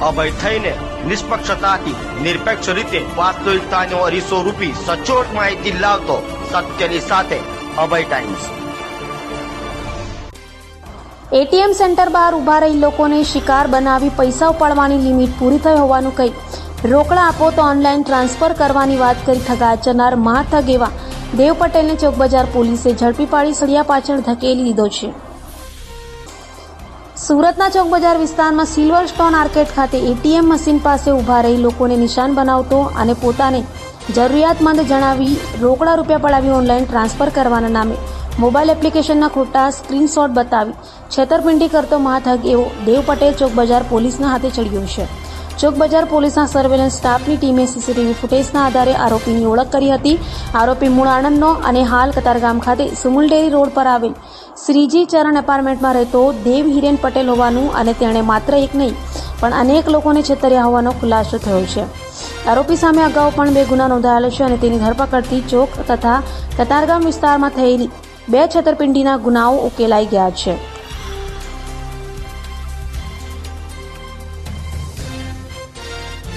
અભય થઈને નિષ્પક્ષતાથી, નિરપેક્ષ રીતે વાસ્તવિકતાનો અરીસો રૂપી સચોટ માહિતી લાવતો સત્યની સાથે અભય ટાઈમ્સ. એટીએમ સેન્ટર બહાર ઊભા રહી લોકોને શિકાર બનાવી પૈસા ઉપાડવાની લિમિટ પૂરી થઈ હોવાનું કહી રોકડા આપો તો ઓનલાઈન ટ્રાન્સફર કરવાની વાત કરી ઠગા આચરનાર મહાઠગ એવા દેવ પટેલને ચોકબજાર પોલીસે ઝડપી પાડી સળિયા પાછળ ધકેલી લીધો છે. સુરતના ચોકબજાર વિસ્તારમાં સિલ્વર સ્ટોન આર્કેટ ખાતે એટીએમ મશીન પાસે ઊભા રહી લોકોને નિશાન બનાવતો અને પોતાને જરૂરિયાતમંદ જણાવી રોકડા રૂપિયા પડાવી ઓનલાઈન ટ્રાન્સફર કરવાના નામે મોબાઈલ એપ્લિકેશનના ખોટા સ્ક્રીનશોટ બતાવી છેતરપિંડી કરતો મહાથગ એવો દેવ પટેલ ચોકબજાર પોલીસના હાથે ચડ્યો છે. ચોકબજાર પોલીસના સર્વેલન્સ સ્ટાફની ટીમે સીસીટીવી ફૂટેજના આધારે આરોપીની ઓળખ કરી હતી. આરોપી મૂળ આણંદનો અને હાલ કતારગામ ખાતે સુમુલ ડેરી રોડ પર આવેલ. શ્રીજી ચરણ એપાર્ટમેન્ટમાં રહેતો દેવ હિરેન પટેલ હોવાનું અને તેણે માત્ર એક નહીં, પણ અનેક લોકોને છેતર્યા હોવાનો ખુલાસો થયો છે. આરોપી સામે અગાઉ પણ બે ગુના નોંધાયેલા છે અને તેની ધરપકડથી ચોક તથા કતારગામ વિસ્તારમાં થયેલી બે છેતરપિંડીના ગુનાઓ ઉકેલાઈ ગયા છે.